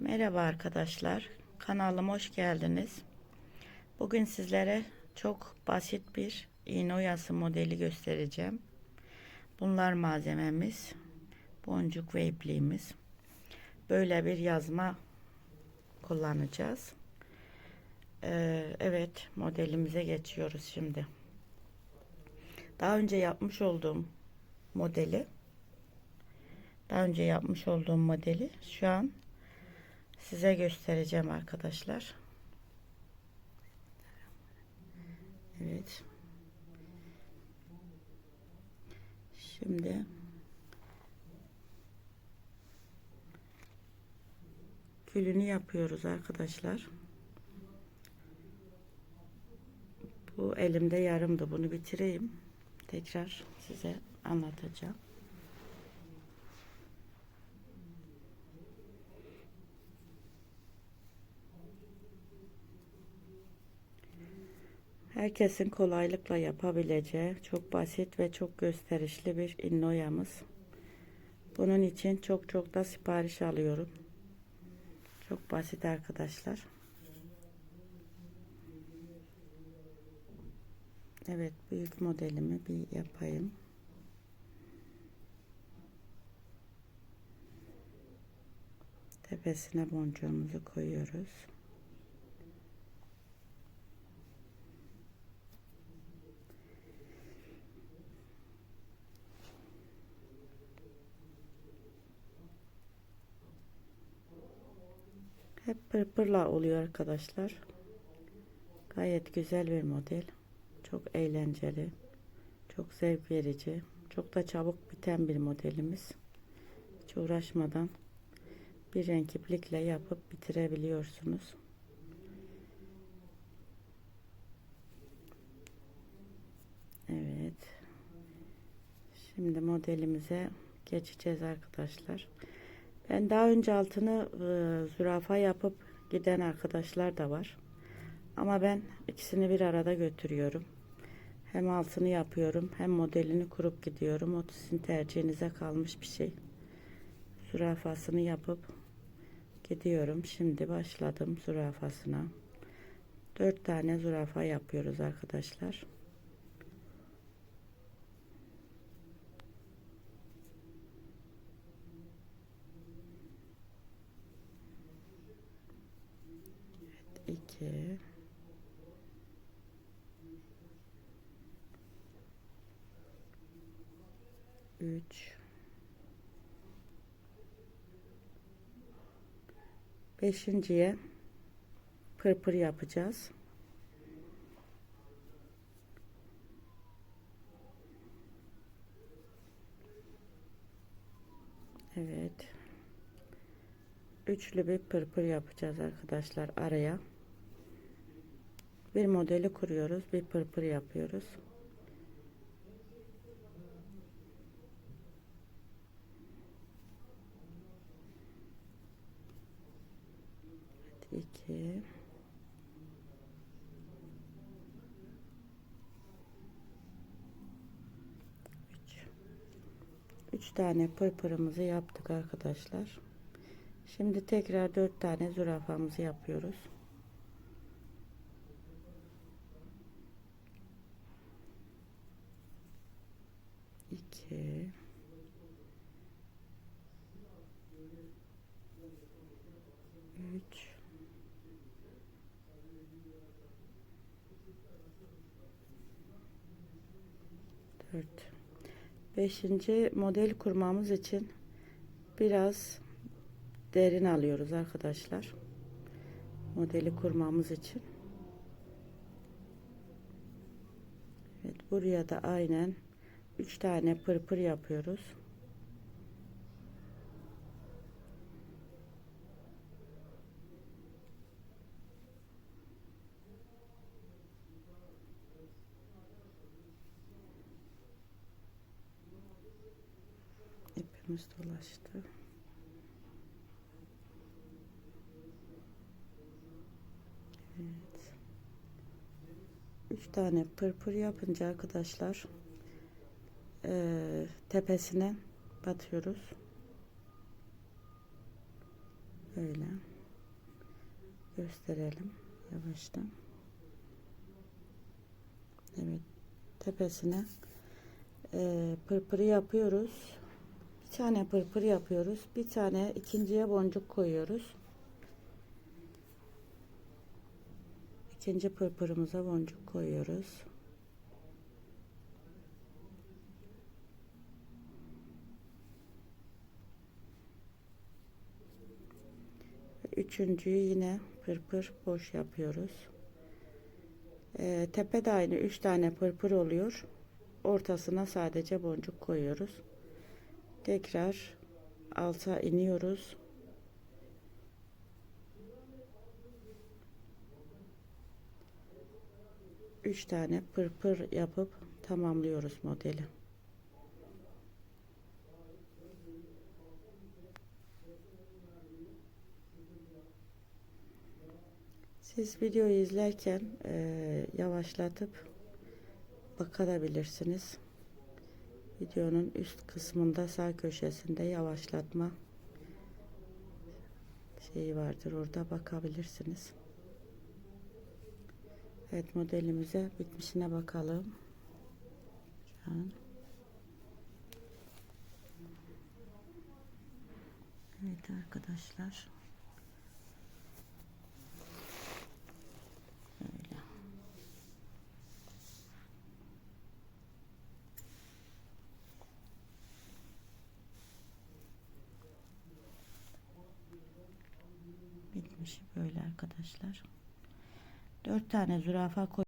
Merhaba arkadaşlar. Kanalıma hoş geldiniz. Bugün sizlere çok basit bir iğne oyası modeli göstereceğim. Bunlar malzememiz. Boncuk ve ipliğimiz. Böyle bir yazma kullanacağız. Ee, evet modelimize geçiyoruz şimdi. Daha önce yapmış olduğum modeli daha önce yapmış olduğum modeli şu an size göstereceğim arkadaşlar. Evet. Şimdi külünü yapıyoruz arkadaşlar. Bu elimde yarımdı. Bunu bitireyim. Tekrar size anlatacağım. Herkesin kolaylıkla yapabileceği çok basit ve çok gösterişli bir innoyamız. Bunun için çok çok da sipariş alıyorum. Çok basit arkadaşlar. Evet büyük modelimi bir yapayım. Tepesine boncuğumuzu koyuyoruz. Hep pırpırla oluyor arkadaşlar. Gayet güzel bir model. Çok eğlenceli. Çok zevk verici. Çok da çabuk biten bir modelimiz. Hiç uğraşmadan bir renk iplikle yapıp bitirebiliyorsunuz. Evet. Şimdi modelimize geçeceğiz arkadaşlar. Ben daha önce altını e, zürafa yapıp giden arkadaşlar da var. Ama ben ikisini bir arada götürüyorum. Hem altını yapıyorum hem modelini kurup gidiyorum. O sizin tercihinize kalmış bir şey. Zürafasını yapıp gidiyorum. Şimdi başladım zürafasına. Dört tane zürafa yapıyoruz arkadaşlar. İki üç beşinciye pırpır yapacağız. Evet. Üçlü bir pırpır yapacağız arkadaşlar araya. Bir modeli kuruyoruz. Bir pırpır yapıyoruz. iki üç üç tane pırpırımızı yaptık arkadaşlar. Şimdi tekrar dört tane zürafamızı yapıyoruz. İki üç. Dört. Beşinci model kurmamız için biraz derin alıyoruz arkadaşlar. Modeli kurmamız için. Evet buraya da aynen 3 tane pırpır yapıyoruz. İpimiz dolaştı. Evet. 3 tane pırpır yapınca arkadaşlar e, tepesine batıyoruz. Böyle gösterelim yavaştan. Evet tepesine e, pırpırı yapıyoruz. Bir tane pırpır yapıyoruz. Bir tane ikinciye boncuk koyuyoruz. İkinci pırpırımıza boncuk koyuyoruz. Üçüncüyü yine pırpır boş yapıyoruz. Ee, tepe de aynı üç tane pırpır oluyor. Ortasına sadece boncuk koyuyoruz. Tekrar alta iniyoruz. Üç tane pırpır yapıp tamamlıyoruz modeli. Siz videoyu izlerken e, yavaşlatıp bakabilirsiniz. Videonun üst kısmında sağ köşesinde yavaşlatma şeyi vardır. Orada bakabilirsiniz. Evet modelimize bitmişine bakalım. Şu. Evet arkadaşlar. Böyle. Bitmiş böyle arkadaşlar. Dört tane zürafa koy.